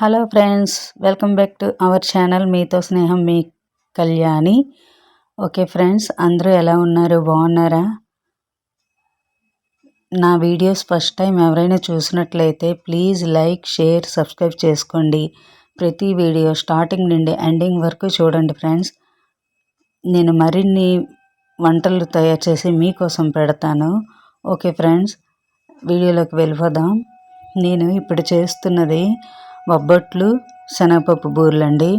Hello friends welcome back to our channel మీతో స్నేహం మీ Kalyani okay friends అందరూ ఎలా ఉన్నారు? బాగున్నారా? నా వీడియోస్ ఫస్ట్ టైం ఎవరైనా చూసినట్లయితే ప్లీజ్ లైక్ షేర్ సబ్స్క్రైబ్ చేసుకోండి. ప్రతి వీడియో స్టార్టింగ్ నుండి ఎండింగ్ వరకు చూడండి ఫ్రెండ్స్ నేను మరిన్ని వంటలు తయారు చేసి మీకోసం పెడతాను. ఓకే ఫ్రెండ్స్ వీడియోలోకి వెళ్ళిపోదాం. నేను ఇప్పుడు చేస్తున్నది బొబ్బట్లు శనగపప్పు బూరెలండి.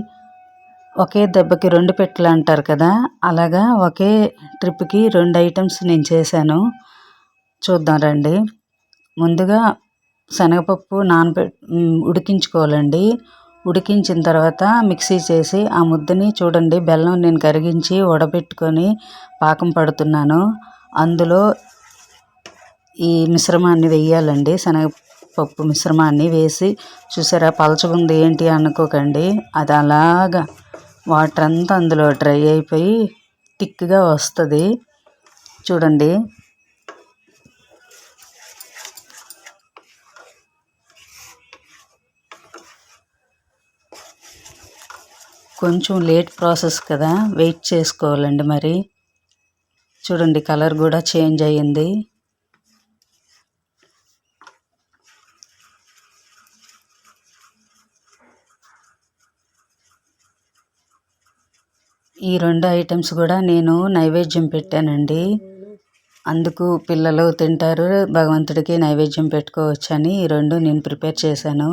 ఒకే దెబ్బకి రెండు పెట్టలు అంటారు కదా అలాగా ఒకే ట్రిప్కి రెండు ఐటమ్స్ నేను చేశాను. చూద్దాం రండి. ముందుగా శనగపప్పు నానబె ఉడికించుకోవాలండి. ఉడికించిన తర్వాత మిక్సీ చేసి ఆ ముద్దని చూడండి బెల్లం నేను కరిగించి వడబెట్టుకొని పాకం పడుతున్నాను. అందులో ఈ మిశ్రమాన్ని వేయాలండి శనగ పప్పు మిశ్రమాన్ని వేసి చూసారా పలచగుంది ఏంటి అనుకోకండి. అది అలాగా వాటర్ అంతా అందులో డ్రై అయిపోయి థిక్గా వస్తుంది. చూడండి. కొంచెం లేట్ ప్రాసెస్ కదా వెయిట్ చేసుకోవాలండి మరి. చూడండి కలర్ కూడా చేంజ్ అయ్యింది. ఈ రెండు ఐటమ్స్ కూడా నేను నైవేద్యం పెట్టానండి. అందుకు పిల్లలు తింటారు భగవంతుడికి నైవేద్యం పెట్టుకోవచ్చని ఈ రెండు నేను ప్రిపేర్ చేశాను.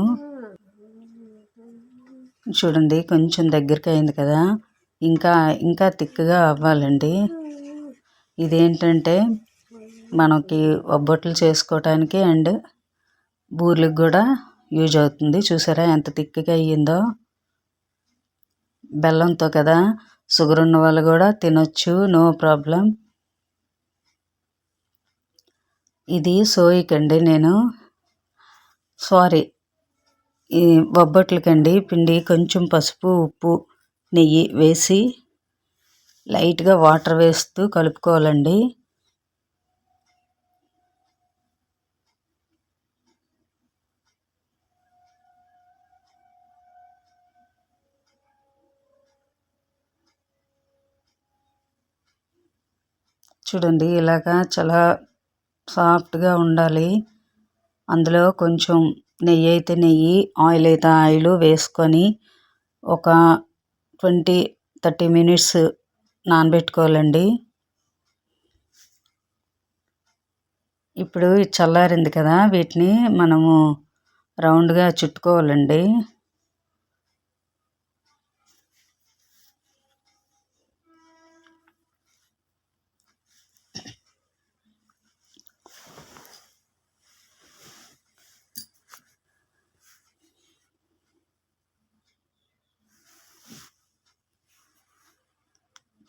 చూడండి కొంచెం దగ్గరికి అయింది కదా. ఇంకా ఇంకా థిక్గా అవ్వాలండి. ఇదేంటంటే మనకి ఒబ్బట్లు చేసుకోవటానికి అండ్ బూర్లకు కూడా యూజ్ అవుతుంది. చూసారా ఎంత థిక్గా అయ్యిందో. బెల్లంతో కదా షుగర్ ఉన్న వాళ్ళు కూడా తినొచ్చు నో ప్రాబ్లం. ఇది సోయికండి నేను. సారీ ఈ బొబ్బట్లకండి పిండి కొంచెం పసుపు ఉప్పు నెయ్యి వేసి లైట్గా వాటర్ వేస్తూ కలుపుకోవాలండి. చూడండి ఇలాగా చాలా సాఫ్ట్గా ఉండాలి. అందులో కొంచెం నెయ్యి అయితే నెయ్యి ఆయిల్ అయితే ఆయిల్ వేసుకొని ఒక ట్వంటీ థర్టీ మినిట్స్ నానబెట్టుకోవాలండి. ఇప్పుడు చల్లారింది కదా వీటిని మనము రౌండ్గా చుట్టుకోవాలండి.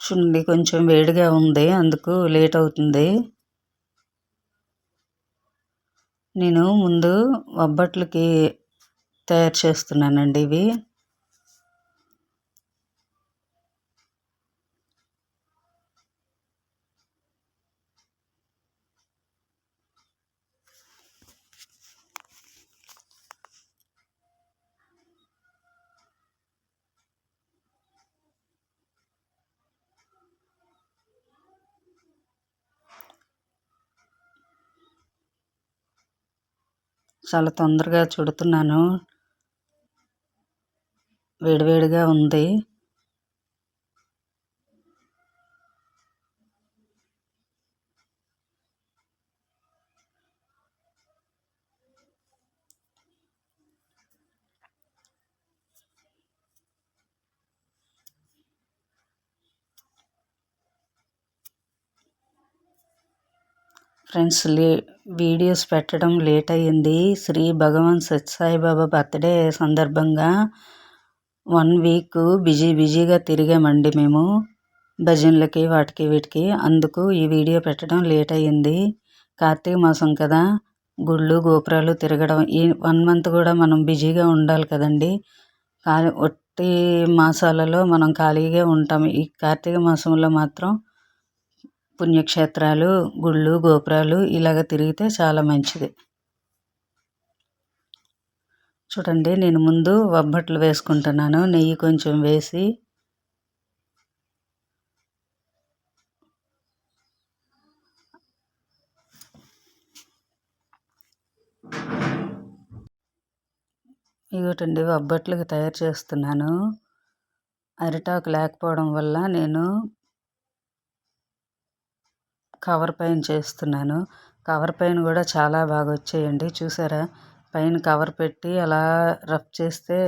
చూడండి కొంచెం వేడిగా ఉంది అందుకు లేట్ అవుతుంది. నేను ముందు ఒబ్బట్లకి తయారు చేస్తున్నానండి ఇవి. చాలా తొందరగా చుడుతున్నాను. వేడివేడిగా ఉంది. ఫ్రెండ్స్ లే వీడియోస్ పెట్టడం లేట్ అయ్యింది శ్రీ భగవాన్ సత్యసాయిబాబా బర్త్డే సందర్భంగా వన్ వీక్ బిజీ బిజీగా తిరిగామండి మేము. భజనలకి వాటికి వీటికి. అందుకు ఈ వీడియో పెట్టడం లేట్ అయ్యింది కార్తీక మాసం కదా. గుళ్ళు గోపురాలు తిరగడం ఈ వన్ మంత్ కూడా మనం బిజీగా ఉండాలి కదండి. ఖాళీ ఒట్టి మాసాలలో మనం ఖాళీగా ఉంటాం. ఈ కార్తీక మాసంలో మాత్రం పుణ్యక్షేత్రాలు గుళ్ళు గోపురాలు ఇలాగ తిరిగితే చాలా మంచిది. చూడండి నేను ముందు వబ్బట్లు వేసుకుంటున్నాను. నెయ్యి కొంచెం వేసి ఇగోటండి ఒబ్బట్లకి తయారు చేస్తున్నాను. అరిటాకు లేకపోవడం వల్ల నేను కవర్ పైన చేస్తున్నాను. కవర్ పైన కూడా చాలా బాగా వచ్చాయండి. చూసారా? పైన కవర్ పెట్టి అలా రఫ్ చేస్తే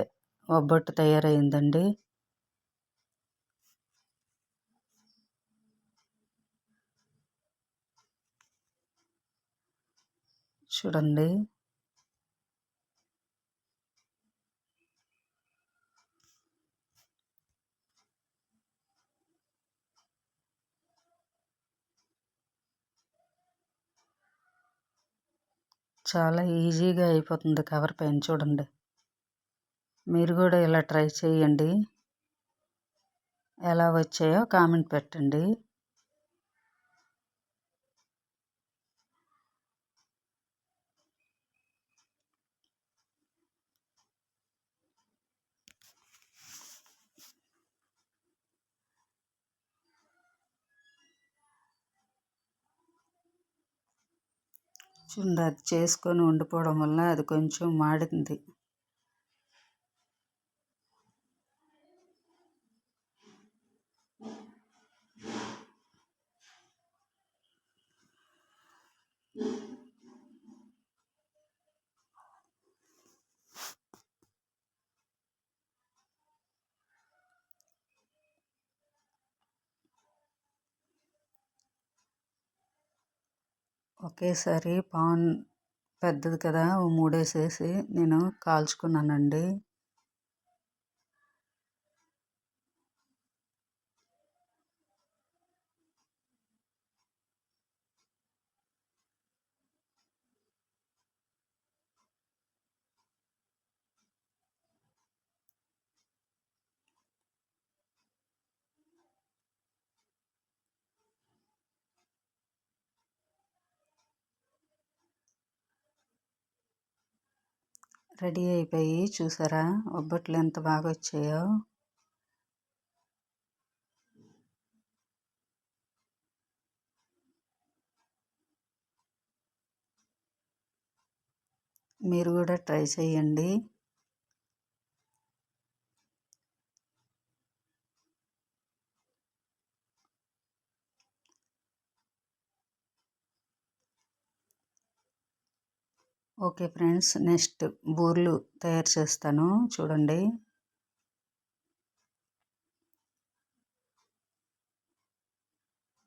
ఒబ్బట్టు తయారైందండి. చూడండి. చాలా ఈజీగా అయిపోతుంది కవర్ పైన చూడండి. మీరు కూడా ఇలా ట్రై చేయండి. ఎలా వచ్చాయో కామెంట్ పెట్టండి. చూడండి అది చేసుకొని వండిపోవడం వల్ల అది కొంచెం మాడింది. ఒకేసారి పాన్ పెద్దది కదా ఓ మూడేసేసి నేను కాల్చుకున్నానండి. రెడీ అయిపోయి చూసారా? ఒబ్బట్లు ఎంత బాగా వచ్చాయో. మీరు కూడా ట్రై చేయండి. ఓకే ఫ్రెండ్స్ నెక్స్ట్ బూర్లు తయారు చేస్తాను. చూడండి.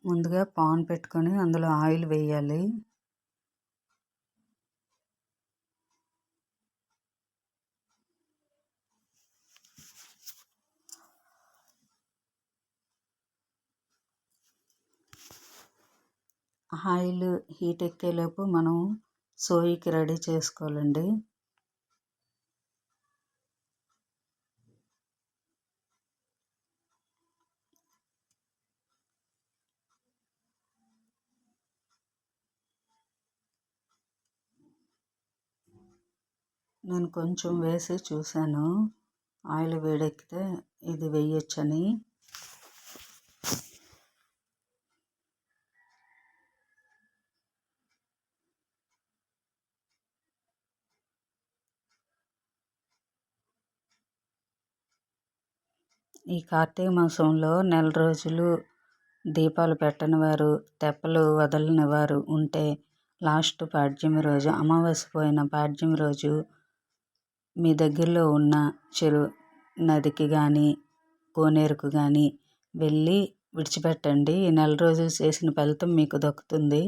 ముందుగా పాన్ పెట్టుకొని అందులో ఆయిల్ వేయాలి. ఆయిల్ హీట్ ఎక్కేలోపు మనం సోయికి రెడీ చేసుకోవాలండి. నేను కొంచెం వేసి చూశాను. ఆయిల్ వేడెక్కితే ఇది వేయొచ్చని. ఈ కార్తీక మాసంలో నెల రోజులు దీపాలు పెట్టని వారు తెప్పలు వదలని వారు ఉంటే లాస్ట్ పాడ్యమి రోజు అమావాస్య పోయిన పాడ్యమి రోజు మీ దగ్గరలో ఉన్న చెరు నదికి కానీ కోనేరుకు కానీ వెళ్ళి విడిచిపెట్టండి. ఈ నెల రోజులు చేసిన ఫలితం మీకు దక్కుతుంది.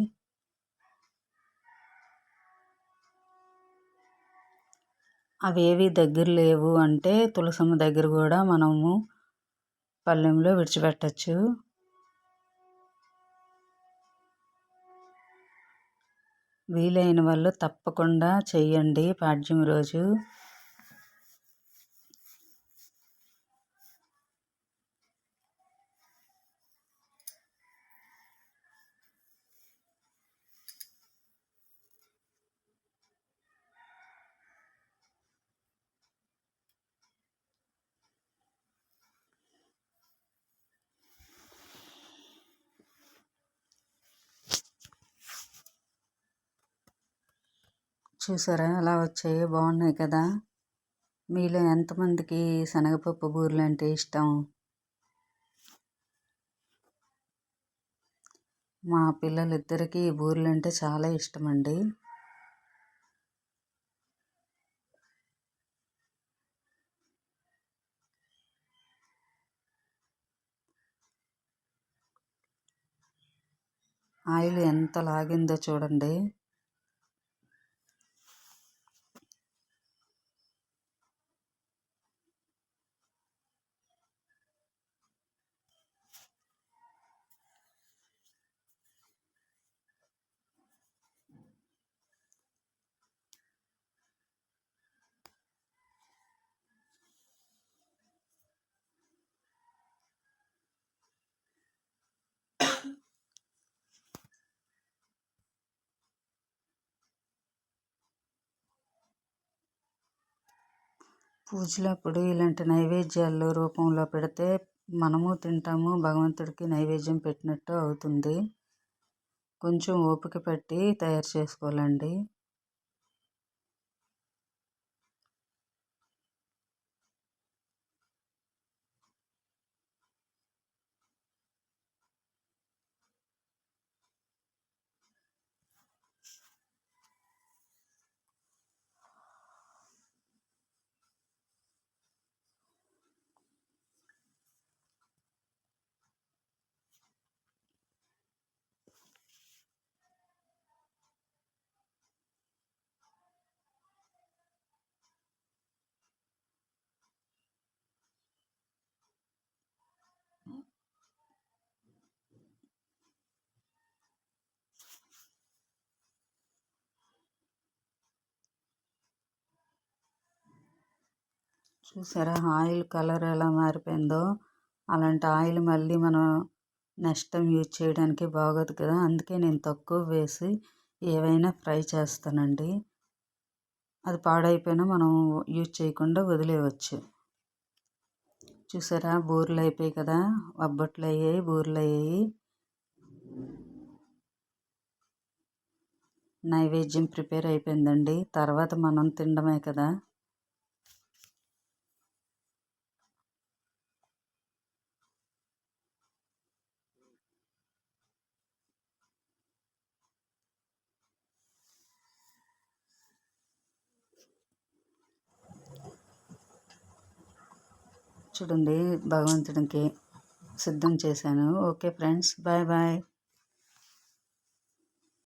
అవేవి దగ్గర లేవు అంటే తులసమ్మ దగ్గర కూడా మనము పళ్ళెంలో విడిచిపెట్టచ్చు. వీలైన వాళ్ళు తప్పకుండా చేయండి పాడ్యం రోజు. చూసారా? అలా వచ్చాయి? బాగున్నాయి కదా? మీలో ఎంతమందికి శనగపప్పు బూరెలు అంటే ఇష్టం? మా పిల్లలిద్దరికీ బూరెలు అంటే చాలా ఇష్టం అండి ఆయిల్ ఎంత లాగిందో చూడండి. పూజలప్పుడు ఇలాంటి నైవేద్యాలు రూపంలో పెడితే మనము తింటాము భగవంతుడికి నైవేద్యం పెట్టినట్టు అవుతుంది. కొంచెం ఓపిక పట్టి తయారు చేసుకోవాలండి. చూసారా? ఆయిల్ కలర్ ఎలా మారిపోయిందో. అలాంటి ఆయిల్ మళ్ళీ మనం నెక్స్ట్ టైం యూజ్ చేయడానికి బాగోదు కదా. అందుకే నేను తక్కువ వేసి ఏవైనా ఫ్రై చేస్తానండి. అది పాడైపోయినా మనం యూజ్ చేయకుండా వదిలేయవచ్చు. చూసారా? బూరెలు అయిపోయాయి కదా. అబ్బట్లు అయ్యాయి బూరెలు అయ్యాయి. నైవేద్యం ప్రిపేర్ అయిపోయిందండి. తర్వాత మనం తినడమే కదా. చూడండి భగవంతుడికి సిద్ధం చేశాను. Okay friends bye bye.